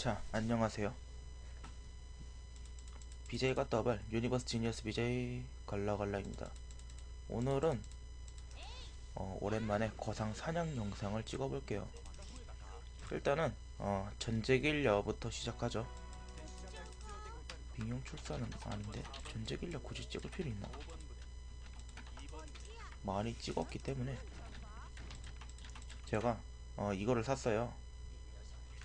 자, 안녕하세요. BJ가 더블 유니버스 지니어스 BJ 걸라걸라입니다. 오늘은 어, 오랜만에 거상 사냥 영상을 찍어볼게요. 일단은 어, 전제길려부터 시작하죠. 빙용 출사는 아닌데 전제길려 굳이 찍을 필요 있나? 많이 찍었기 때문에 제가 어, 이거를 샀어요.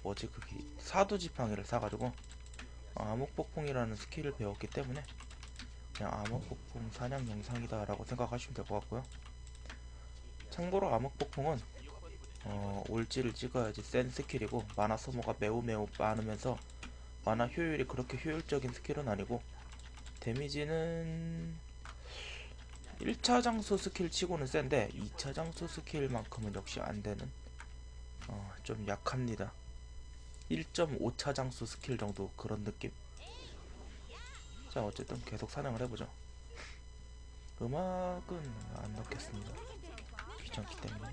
뭐지? 그게 사두지팡이를 사가지고 어, 암흑폭풍이라는 스킬을 배웠기 때문에 그냥 암흑폭풍 사냥 영상이다 라고 생각하시면 될 것 같고요. 참고로 암흑폭풍은 어, 올지를 찍어야지 센 스킬이고 마나 소모가 매우 매우 많으면서 마나 효율이 그렇게 효율적인 스킬은 아니고 데미지는 1차 장수 스킬 치고는 센데 2차 장수 스킬만큼은 역시 안되는 어, 좀 약합니다 1.5차 장수 스킬 정도 그런 느낌? 자 어쨌든 계속 사냥을 해보죠. 음악은 안 넣겠습니다. 귀찮기 때문에.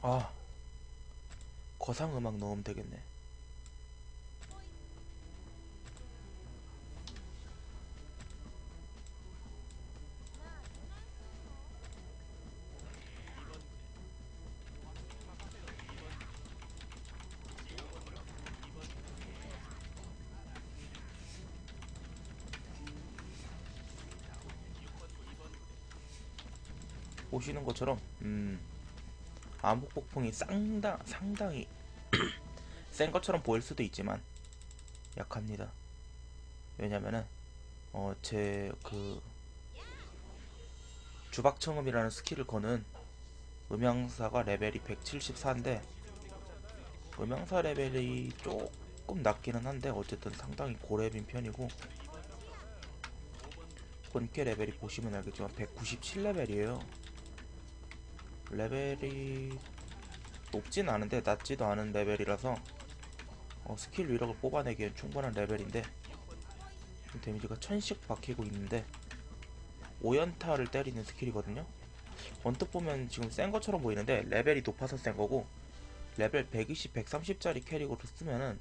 아 거상 음악 넣으면 되겠네 보시는 것처럼 음 암흑 폭풍이 상당 상당히 센 것처럼 보일 수도 있지만 약합니다. 왜냐면은 어 제 그 주박청음이라는 스킬을 거는 음향사가 레벨이 174인데 음향사 레벨이 조금 낮기는 한데 어쨌든 상당히 고레벨인 편이고 본캐 레벨이 보시면 알겠지만 197레벨이에요. 레벨이 높진 않은데 낮지도 않은 레벨이라서 어, 스킬 위력을 뽑아내기엔 충분한 레벨인데 데미지가 1000씩 박히고 있는데 5연타를 때리는 스킬이거든요. 언뜻 보면 지금 센 것처럼 보이는데 레벨이 높아서 센 거고 레벨 120, 130짜리 캐릭으로 쓰면은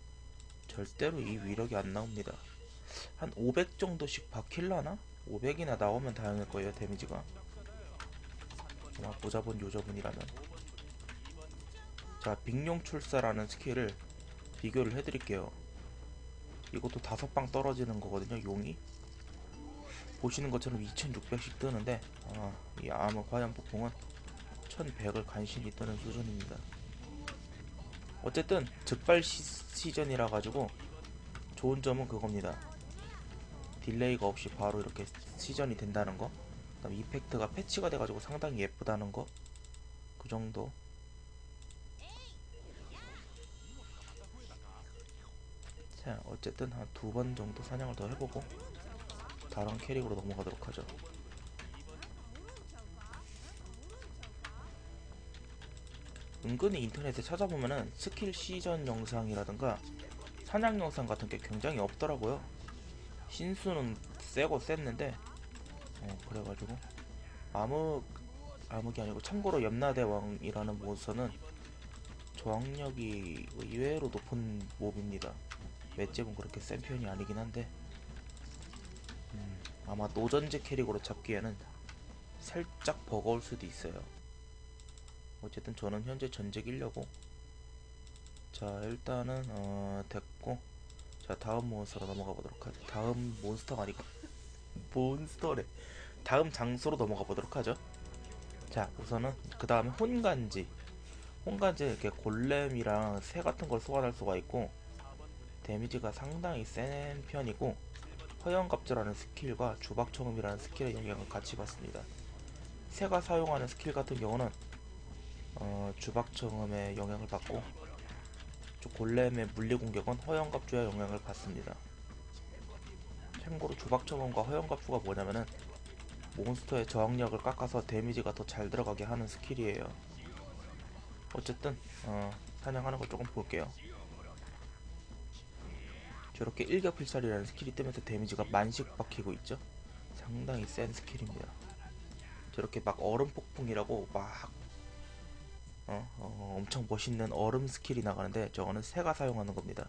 절대로 이 위력이 안 나옵니다. 한 500 정도씩 박힐라나? 500이나 나오면 다행일 거예요 데미지가 아마 보자본 요저분이라면. 자 빅룡 출사라는 스킬을 비교를 해드릴게요. 이것도 다섯 방 떨어지는 거거든요 용이. 보시는 것처럼 2600씩 뜨는데 아, 이 암흑 화염 폭풍은 1100을 간신히 뜨는 수준입니다. 어쨌든 즉발 시, 전이라 가지고 좋은 점은 그겁니다. 딜레이가 없이 바로 이렇게 시전이 된다는 거 그다음 이펙트가 패치가 돼가지고 상당히 예쁘다는 거? 그 정도? 자 어쨌든 한 두 번 정도 사냥을 더 해보고 다른 캐릭으로 넘어가도록 하죠. 은근히 인터넷에 찾아보면은 스킬 시전 영상이라든가 사냥 영상 같은 게 굉장히 없더라고요. 신수는 세고 셌는데 어, 그래가지고 암흑 암흑이 아니고 참고로 염라대왕이라는 몬스터는 저항력이 의외로 높은 몹입니다. 맷집은 그렇게 센 편이 아니긴 한데 음, 아마 노전제 캐릭으로 잡기에는 살짝 버거울 수도 있어요. 어쨌든 저는 현재 전직 이려고 자 일단은 어, 됐고 자 다음 몬스터로 넘어가 보도록 하죠. 다음 몬스터가 아니고 몬스터래. 다음 장소로 넘어가 보도록 하죠. 자, 우선은 그 다음에 혼간지. 혼간지 이렇게 골렘이랑 새 같은 걸 소환할 수가 있고 데미지가 상당히 센 편이고 허영갑절하는 스킬과 주박청음이라는 스킬의 영향을 같이 받습니다. 새가 사용하는 스킬 같은 경우는 어, 주박청음의 영향을 받고 골렘의 물리공격은 허영갑주의 영향을 받습니다. 참고로 주박청음과 허영갑수가 뭐냐면은 몬스터의 저항력을 깎아서 데미지가 더 잘 들어가게 하는 스킬이에요. 어쨌든 어, 사냥하는 걸 조금 볼게요. 저렇게 일격필살이라는 스킬이 뜨면서 데미지가 만씩 박히고 있죠. 상당히 센 스킬입니다. 저렇게 막 얼음 폭풍이라고 막 어, 어, 엄청 멋있는 얼음 스킬이 나가는데 저거는 새가 사용하는 겁니다.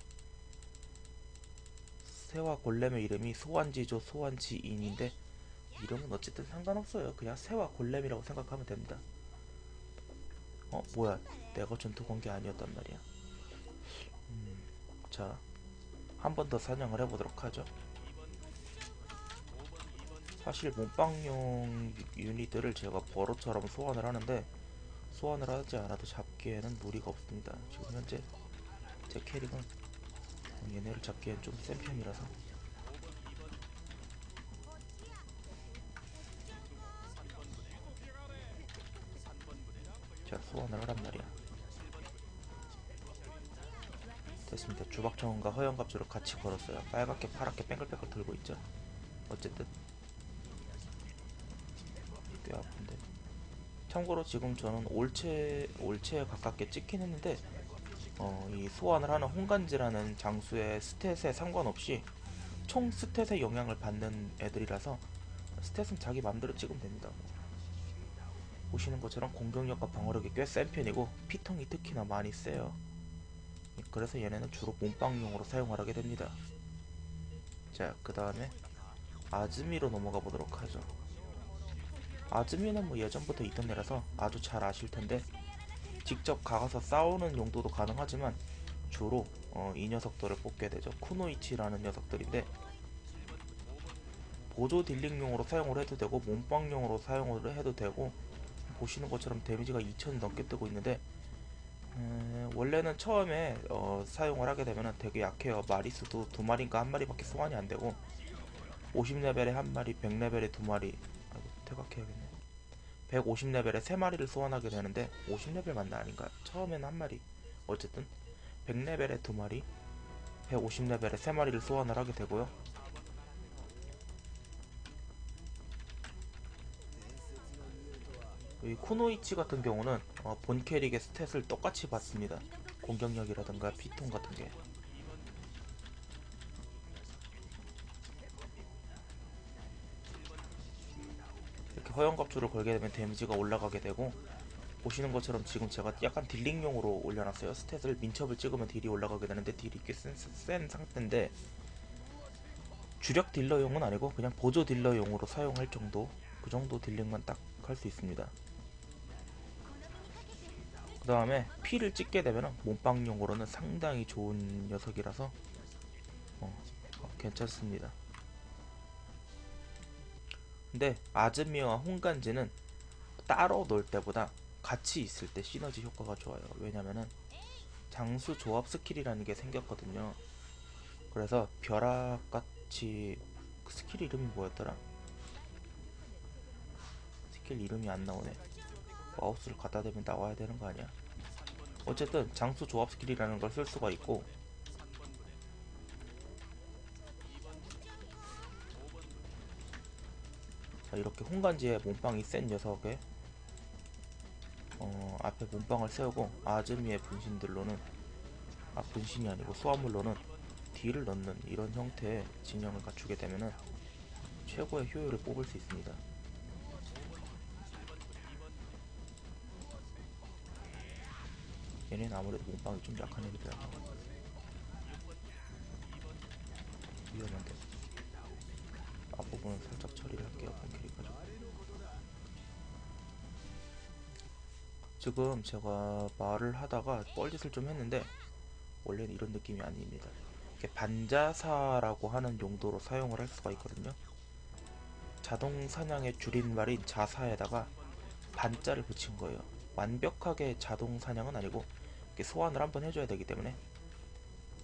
새와 골렘의 이름이 소환지조 소환지인인데 이름은 어쨌든 상관없어요. 그냥 새와 골렘이라고 생각하면 됩니다. 어 뭐야 내가 전투 건게 아니었단 말이야. 음, 자, 한 번 더 사냥을 해보도록 하죠. 사실 몸빵용 유닛들을 제가 버로처럼 소환을 하는데 소환을 하지 않아도 잡기에는 무리가 없습니다. 지금 현재 제 캐릭은 얘네를 잡기엔 좀 센 편이라서. 자 소환을 하란 말이야. 됐습니다. 주박청과 허영갑주를 같이 걸었어요. 빨갛게 파랗게 뺑글뺑글 들고 있죠. 어쨌든. 꽤 아픈데. 참고로 지금 저는 올체 올체에 가깝게 찍긴 했는데 어, 이 소환을 하는 홍간지라는 장수의 스탯에 상관없이 총 스탯에 영향을 받는 애들이라서 스탯은 자기 맘대로 찍으면 됩니다. 뭐. 보시는 것처럼 공격력과 방어력이 꽤 센 편이고 피통이 특히나 많이 세요. 그래서 얘네는 주로 몸빵용으로 사용을 하게 됩니다. 자, 그 다음에 아즈미로 넘어가 보도록 하죠. 아즈미는 뭐 예전부터 있던 애라서 아주 잘 아실 텐데 직접 가서 싸우는 용도도 가능하지만 주로 어, 이 녀석들을 뽑게 되죠. 쿠노이치라는 녀석들인데 보조 딜링용으로 사용을 해도 되고 몸빵용으로 사용을 해도 되고 보시는 것처럼 데미지가 2000 넘게 뜨고 있는데 음, 원래는 처음에 어, 사용을 하게 되면 되게 약해요. 마리수도 두 마리인가 한 마리밖에 소환이 안 되고 50레벨에 한 마리, 100레벨에 두 마리. 아이고 퇴각해야겠네. 150레벨에 3마리를 소환하게 되는데 50레벨 맞나 아닌가? 처음에는 한 마리. 어쨌든 100레벨에 2마리 150레벨에 3마리를 소환을 하게 되고요. 이 쿠노이치 같은 경우는 어, 본 캐릭의 스탯을 똑같이 받습니다. 공격력이라든가 피통 같은 게 허영갑주를 걸게 되면 데미지가 올라가게 되고 보시는 것처럼 지금 제가 약간 딜링용으로 올려놨어요. 스탯을 민첩을 찍으면 딜이 올라가게 되는데 딜이 꽤 센, 센 상태인데 주력 딜러용은 아니고 그냥 보조 딜러용으로 사용할 정도 그 정도 딜링만 딱 할 수 있습니다. 그 다음에 피를 찍게 되면 몸빵용으로는 상당히 좋은 녀석이라서 어, 어, 괜찮습니다 근데 아즈미와 홍간지는 따로 놀 때보다 같이 있을 때 시너지 효과가 좋아요. 왜냐면은 장수 조합 스킬이라는 게 생겼거든요. 그래서 벼락같이 그 스킬 이름이 뭐였더라? 스킬 이름이 안 나오네. 마우스를 갖다 대면 나와야 되는 거 아니야? 어쨌든 장수 조합 스킬이라는 걸 쓸 수가 있고 이렇게 홍간지에 몸빵이 센 녀석에 어, 앞에 몸빵을 세우고 아즈미의 분신들로는 아 분신이 아니고 소화물로는 딜을 넣는 이런 형태의 진영을 갖추게 되면은 최고의 효율을 뽑을 수 있습니다. 얘는 아무래도 몸빵이 좀 약한 애들 지금 제가 말을 하다가 뻘짓을 좀 했는데 원래는 이런 느낌이 아닙니다. 이렇게 반자사라고 하는 용도로 사용을 할 수가 있거든요. 자동 사냥의 줄임말인 자사에다가 반자를 붙인 거예요. 완벽하게 자동 사냥은 아니고 이렇게 소환을 한번 해줘야 되기 때문에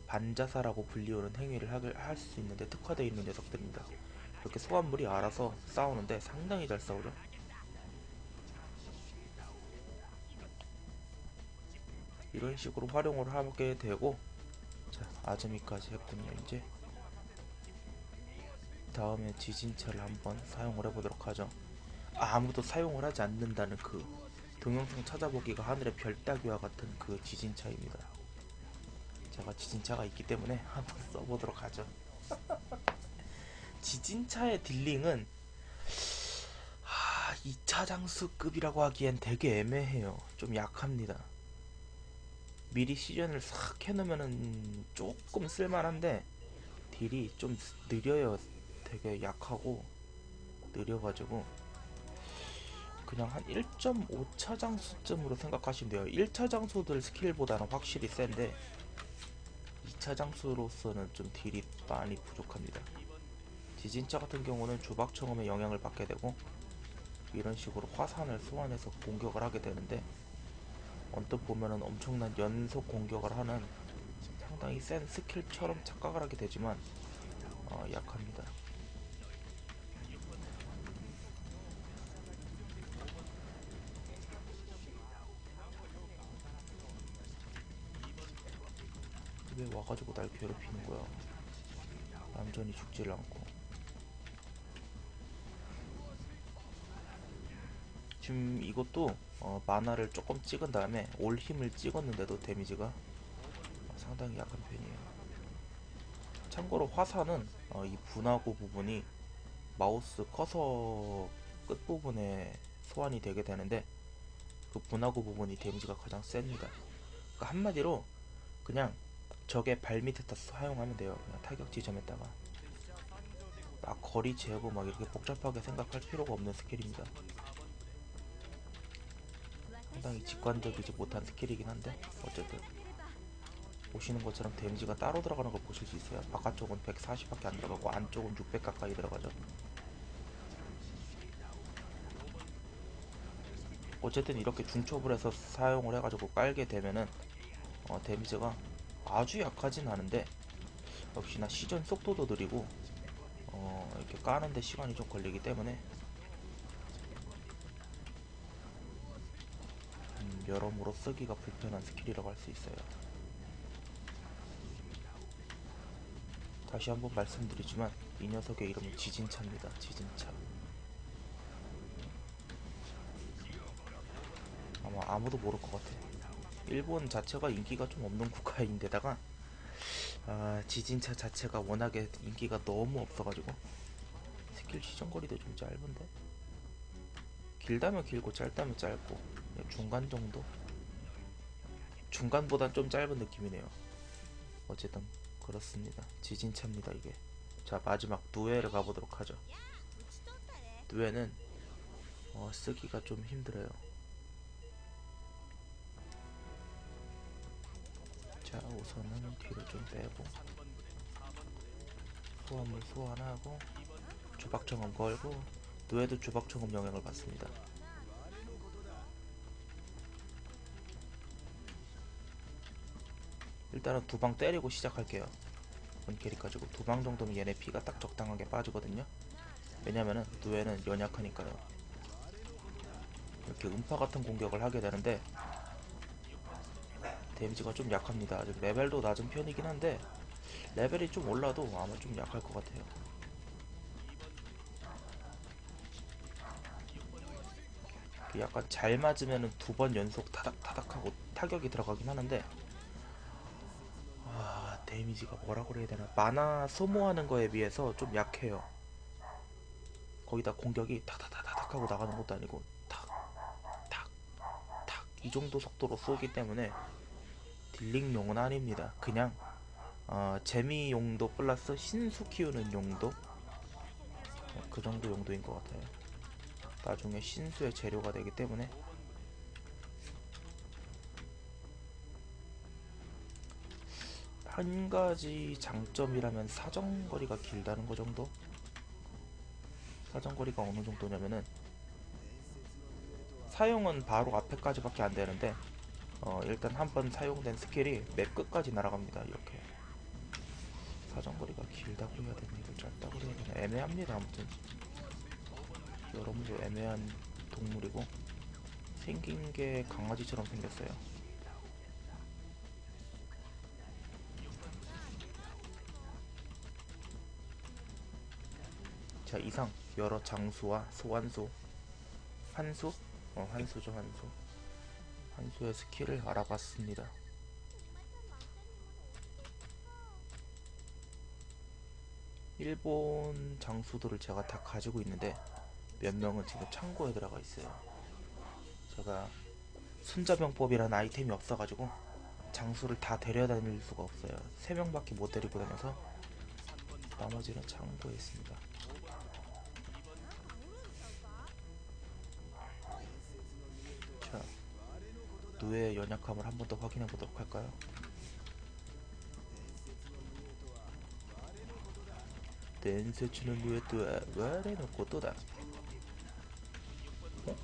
반자사라고 불리우는 행위를 할 수 있는데 특화되어 있는 녀석들입니다. 이렇게 소환물이 알아서 싸우는데 상당히 잘 싸우죠. 이런 식으로 활용을 하게 되고 자 아즈미까지 했군요 이제 다음에 지진차를 한번 사용을 해보도록 하죠 아, 아무도 사용을 하지 않는다는 그 동영상 찾아보기가 하늘의 별 따기와 같은 그 지진차입니다 제가 지진차가 있기 때문에 한번 써보도록 하죠 지진차의 딜링은 하, 2차 장수급이라고 하기엔 되게 애매해요. 좀 약합니다. 미리 시전을 싹 해놓으면은 조금 쓸만한데 딜이 좀 느려요. 되게 약하고 느려가지고 그냥 한 1.5차 장수쯤으로 생각하시면 돼요. 1차 장수들 스킬보다는 확실히 센데 2차 장수로서는 좀 딜이 많이 부족합니다. 지진차 같은 경우는 주박 청음에 영향을 받게 되고 이런 식으로 화산을 소환해서 공격을 하게 되는데 언뜻 보면은 엄청난 연속 공격을 하는 상당히 센 스킬처럼 착각을 하게 되지만 어, 약합니다. 왜 와가지고 날 괴롭히는 거야? 얌전히 죽질 않고. 지금 이것도 어, 만화를 조금 찍은 다음에 올 힘을 찍었는데도 데미지가 어, 상당히 약한 편이에요. 참고로 화산은 어, 이 분화구 부분이 마우스 커서 끝부분에 소환이 되게 되는데 그 분화구 부분이 데미지가 가장 셉니다. 그러니까 한마디로 그냥 적의 발 밑에다 사용하면 돼요. 그냥 타격 지점에다가 막 거리 재고 막 이렇게 복잡하게 생각할 필요가 없는 스킬입니다. 상당히 직관적이지 못한 스킬이긴 한데 어쨌든 보시는 것처럼 데미지가 따로 들어가는 걸 보실 수 있어요. 바깥쪽은 140밖에 안 들어가고 안쪽은 600 가까이 들어가죠. 어쨌든 이렇게 중첩을 해서 사용을 해가지고 깔게 되면은 어, 데미지가 아주 약하진 않은데 역시나 시전 속도도 느리고 어, 이렇게 까는데 시간이 좀 걸리기 때문에 음, 여러모로 쓰기가 불편한 스킬이라고 할 수 있어요. 다시 한번 말씀드리지만 이 녀석의 이름은 지진차입니다. 지진차. 아마 아무도 모를 것 같아. 일본 자체가 인기가 좀 없는 국가인데다가 아, 지진차 자체가 워낙에 인기가 너무 없어가지고 스킬 시전거리도 좀 짧은데 길다면 길고 짧다면 짧고 중간 정도? 중간보단 좀 짧은 느낌이네요. 어쨌든 그렇습니다. 지진차입니다 이게. 자 마지막 누에를 가보도록 하죠. 누에는 어, 쓰기가 좀 힘들어요. 자 우선은 뒤로 좀 빼고. 소환물 소환하고 주박청음 걸고 노예도 주박청음 영향을 받습니다 일단은 두 방 때리고 시작할게요 원캐릭 가지고 두 방 정도면 얘네 피가 딱 적당하게 빠지거든요 왜냐면은 노예는 연약하니까요 이렇게 음파 같은 공격을 하게 되는데 데미지가 좀 약합니다. 아직 레벨도 낮은 편이긴 한데 레벨이 좀 올라도 아마 좀 약할 것 같아요. 약간 잘 맞으면은 두번 연속 타닥타닥하고 타격이 들어가긴 하는데 아 데미지가 뭐라고 그래야 되나 만화 소모하는 거에 비해서 좀 약해요. 거기다 공격이 타닥타닥 하고 나가는 것도 아니고 탁탁탁 이 정도 속도로 쏘기 때문에 딜링용은 아닙니다. 그냥 어, 재미 용도 플러스 신수 키우는 용도 어, 그 정도 용도인 것 같아요. 나중에 신수의 재료가 되기 때문에 한 가지 장점이라면 사정거리가 길다는 거 정도? 사정거리가 어느 정도냐면은 사용은 바로 앞에까지밖에 안 되는데 어, 일단 한 번 사용된 스킬이 맵 끝까지 날아갑니다. 이렇게 사정거리가 길다고 해야 되나 이걸 짧다고 해야 되나 애매합니다. 아무튼 여러분도 애매한 동물이고 생긴 게 강아지처럼 생겼어요. 자 이상 여러 장수와 소환수 환수? 어 환수죠 환수 한수의 스킬을 알아봤습니다. 일본 장수들을 제가 다 가지고 있는데 몇 명은 지금 창고에 들어가 있어요. 제가 순자병법이라는 아이템이 없어가지고 장수를 다 데려다닐 수가 없어요. 세 명밖에 못 데리고 다녀서 나머지는 창고에 있습니다. 누에의 연약함을 한 번 더 확인해 보도록 할까요? 댄스추는 누에 뚜아 와레 놓고 또다 어?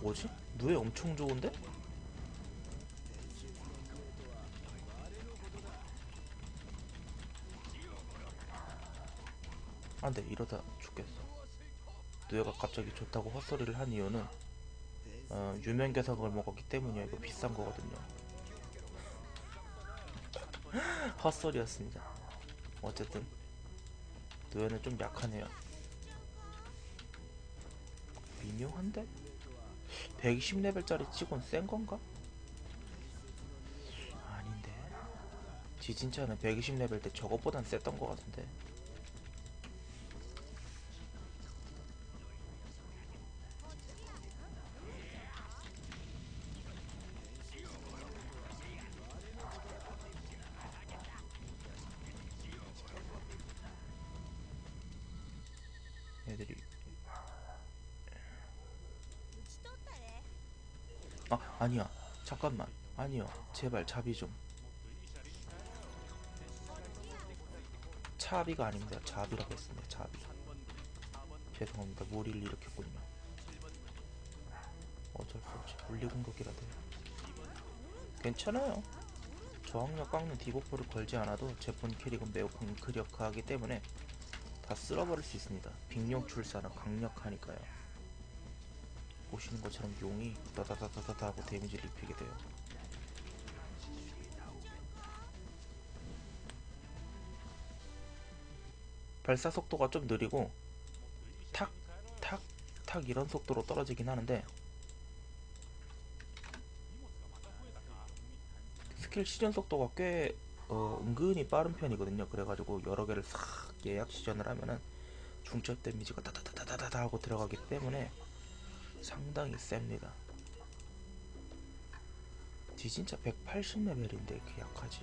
뭐지? 누에 엄청 좋은데? 안돼 이러다 죽겠어 누에가 갑자기 좋다고 헛소리를 한 이유는 어, 유명 개석을 먹었기 때문이야. 이거 비싼 거거든요. 헛소리였습니다. 어쨌든 누에는 좀 약하네요. 미묘한데? 120레벨짜리 치곤 센 건가? 아닌데. 지진차는 120레벨 때 저것보단 셌던 것 같은데 아 아니야. 잠깐만. 아니요. 제발 차비 좀. 차비가 아닙니다. 자비라고 했습니다. 자비. 죄송합니다. 무리를 일으켰군요 어쩔 수 없이 물리 공격이라도 해 괜찮아요. 저항력 깎는 디버프를 걸지 않아도 제폰 캐릭은 매우 강력하기 때문에 다 쓸어버릴 수 있습니다. 빅룡 출사는 강력하니까요 보시는 것처럼 용이 다다다다다 하고 데미지를 입히게 돼요. 발사 속도가 좀 느리고 탁, 탁, 탁 이런 속도로 떨어지긴 하는데 스킬 시전 속도가 꽤 어, 은근히 빠른 편이거든요. 그래가지고 여러 개를 싹 예약 시전을 하면은 중첩 데미지가 다다다다다다 하고 들어가기 때문에 상당히 셉니다. 지진차 180레벨인데 이렇게 약하지.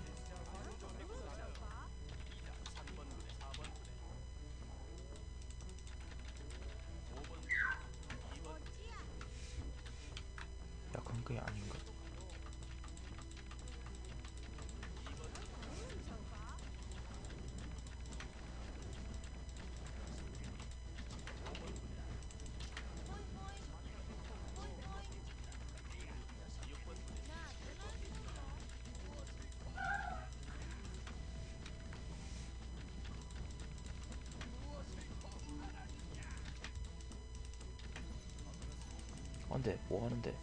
안돼 뭐 하는데?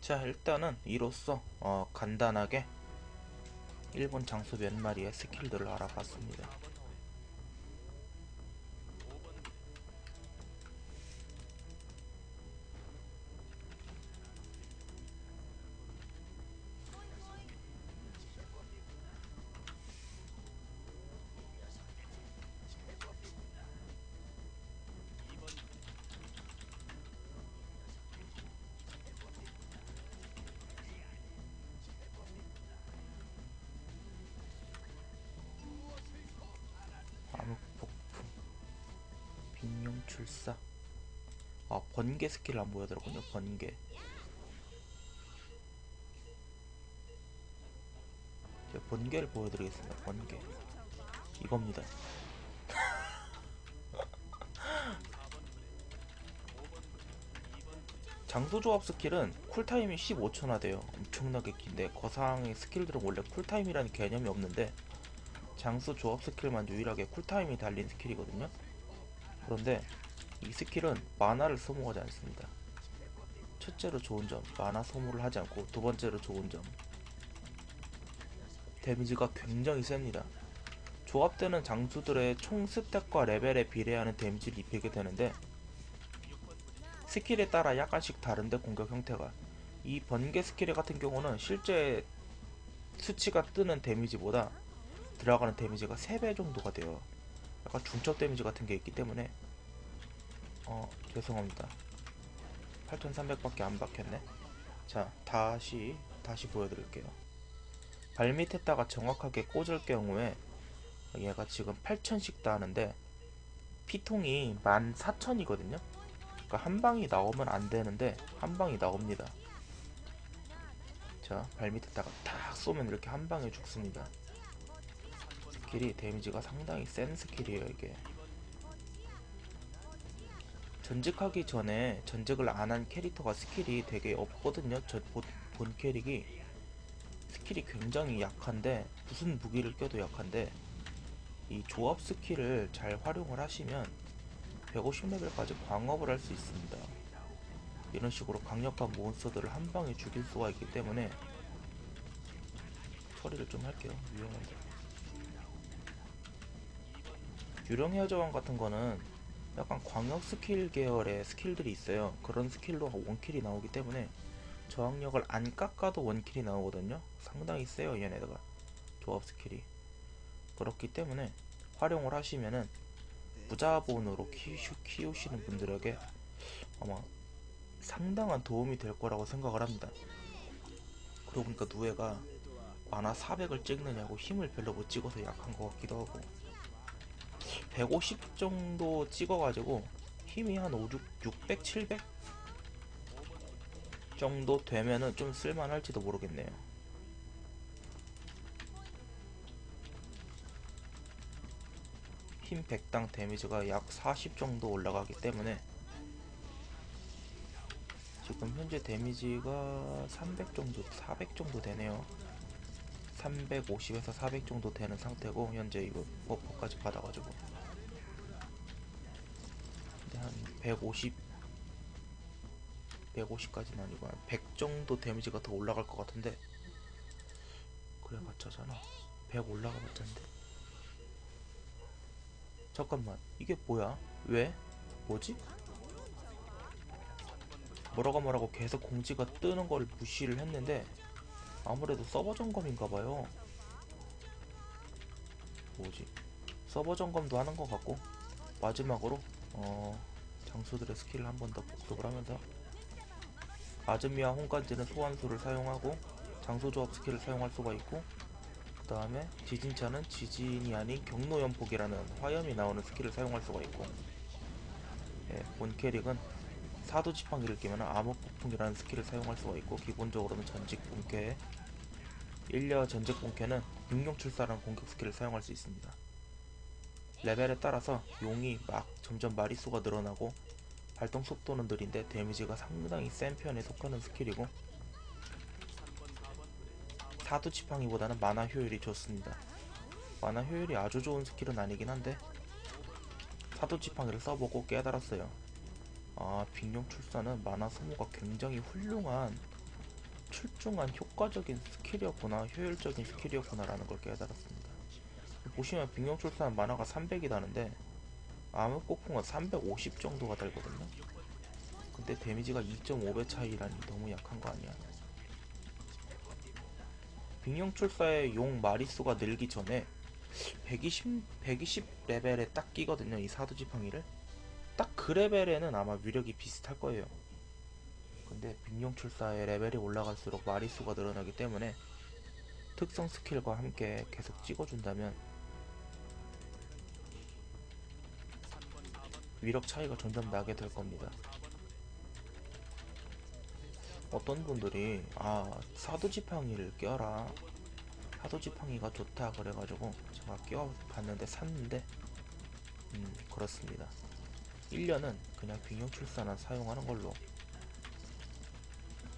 자 일단은 이로써 어, 간단하게 일본 장수 몇 마리의 스킬들을 알아봤습니다. 출사. 아 번개 스킬 안 보여드렸군요 번개. 제가 번개를 보여드리겠습니다 번개. 이겁니다. 장소조합 스킬은 쿨타임이 15초나 돼요. 엄청나게 긴데 거상의 스킬들은 원래 쿨타임이라는 개념이 없는데 장수 조합 스킬만 유일하게 쿨타임이 달린 스킬이거든요. 그런데 이 스킬은 마나를 소모하지 않습니다. 첫째로 좋은 점, 마나 소모를 하지 않고 두 번째로 좋은 점, 데미지가 굉장히 셉니다. 조합되는 장수들의 총 스탯과 레벨에 비례하는 데미지를 입히게 되는데 스킬에 따라 약간씩 다른데 공격 형태가 이 번개 스킬 같은 경우는 실제 수치가 뜨는 데미지보다 들어가는 데미지가 3배 정도가 돼요. 약간 중첩 데미지 같은 게 있기 때문에 어 죄송합니다. 8300밖에 안 박혔네. 자 다시 다시 보여드릴게요. 발 밑에다가 정확하게 꽂을 경우에 얘가 지금 8000씩 따는데 피통이 14000이거든요. 그러니까 한 방이 나오면 안 되는데 한 방이 나옵니다. 자, 발 밑에다가 탁 쏘면 이렇게 한 방에 죽습니다. 스킬이 데미지가 상당히 센 스킬이에요, 이게. 전직하기 전에 전직을 안 한 캐릭터가 스킬이 되게 없거든요. 저 본, 본 캐릭이 스킬이 굉장히 약한데 무슨 무기를 껴도 약한데 이 조합 스킬을 잘 활용을 하시면 150레벨까지 광업을 할 수 있습니다. 이런 식으로 강력한 몬스터들을 한 방에 죽일 수가 있기 때문에 처리를 좀 할게요. 위험한데. 유령 해저왕 같은 거는 약간 광역 스킬 계열의 스킬들이 있어요. 그런 스킬로 원킬이 나오기 때문에 저항력을 안 깎아도 원킬이 나오거든요. 상당히 세요 얘네가 조합 스킬이. 그렇기 때문에 활용을 하시면은 무자본으로 키우시, 키우 시는 분들에게 아마 상당한 도움이 될 거라고 생각을 합니다. 그러고 보니까 누에가 만화 400을 찍느냐고 힘을 별로 못 찍어서 약한 것 같기도 하고 150 정도 찍어가지고 힘이 한 5, 600, 700 정도 되면은 좀 쓸만할지도 모르겠네요. 힘 100당 데미지가 약 40 정도 올라가기 때문에 지금 현재 데미지가 300 정도, 400 정도 되네요. 350에서 400 정도 되는 상태고 현재 이거 버퍼까지 받아가지고 근데 한 150, 150까지는 아니고 한 100 정도 데미지가 더 올라갈 것 같은데 그래 맞자잖아. 100 올라가 봤자인데 잠깐만 이게 뭐야? 왜? 뭐지? 뭐라고 뭐라고 계속 공지가 뜨는 걸 무시를 했는데 아무래도 서버 점검인가봐요 뭐지? 서버 점검도 하는 것 같고 마지막으로 어 장수들의 스킬을 한 번 더 복습을 하면서 아즈미와 홍간지는 소환수를 사용하고 장소조합 스킬을 사용할 수가 있고 그 다음에 지진차는 지진이 아닌 경로연폭이라는 화염이 나오는 스킬을 사용할 수가 있고 예, 본 캐릭은 사도 지팡이를 끼면 암흑 폭풍이라는 스킬을 사용할 수가 있고 기본적으로는 전직 본캐 일려 전직 본캐는 육룡출사라는 공격 스킬을 사용할 수 있습니다. 레벨에 따라서 용이 막 점점 마리수가 늘어나고 발동 속도는 느린데 데미지가 상당히 센 편에 속하는 스킬이고 사두 지팡이보다는 만화 효율이 좋습니다. 만화 효율이 아주 좋은 스킬은 아니긴 한데 사두 지팡이를 써보고 깨달았어요. 아, 빅룡 출사는 만화 소모가 굉장히 훌륭한 출중한 효과적인 스킬이었구나 효율적인 스킬이었구나 라는 걸 깨달았습니다. 보시면 빅룡 출사는 만화가 300이라는데 암흑 폭풍은 350 정도가 달거든요. 근데 데미지가 2.5배 차이라니 너무 약한 거 아니야? 빅룡 출사의 용 마리수가 늘기 전에 120, 120 레벨에 딱 끼거든요. 이 사두 지팡이를. 딱 그 레벨에는 아마 위력이 비슷할 거예요. 근데 빅룡 출사의 레벨이 올라갈수록 마리수가 늘어나기 때문에 특성 스킬과 함께 계속 찍어준다면 위력 차이가 점점 나게 될 겁니다. 어떤 분들이 아 사도지팡이를 껴라. 사도지팡이가 좋다 그래가지고 제가 껴봤는데 샀는데 음 그렇습니다. 1년은 그냥 빙용 출사나 사용하는 걸로.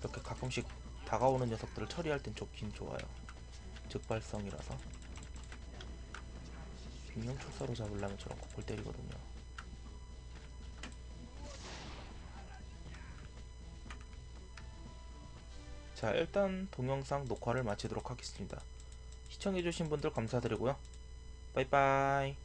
이렇게 가끔씩 다가오는 녀석들을 처리할 땐 좋긴 좋아요. 즉발성이라서. 빙용 출사로 잡으려면 저런 코골 때리거든요 자 일단 동영상 녹화를 마치도록 하겠습니다. 시청해주신 분들 감사드리고요. 빠이빠이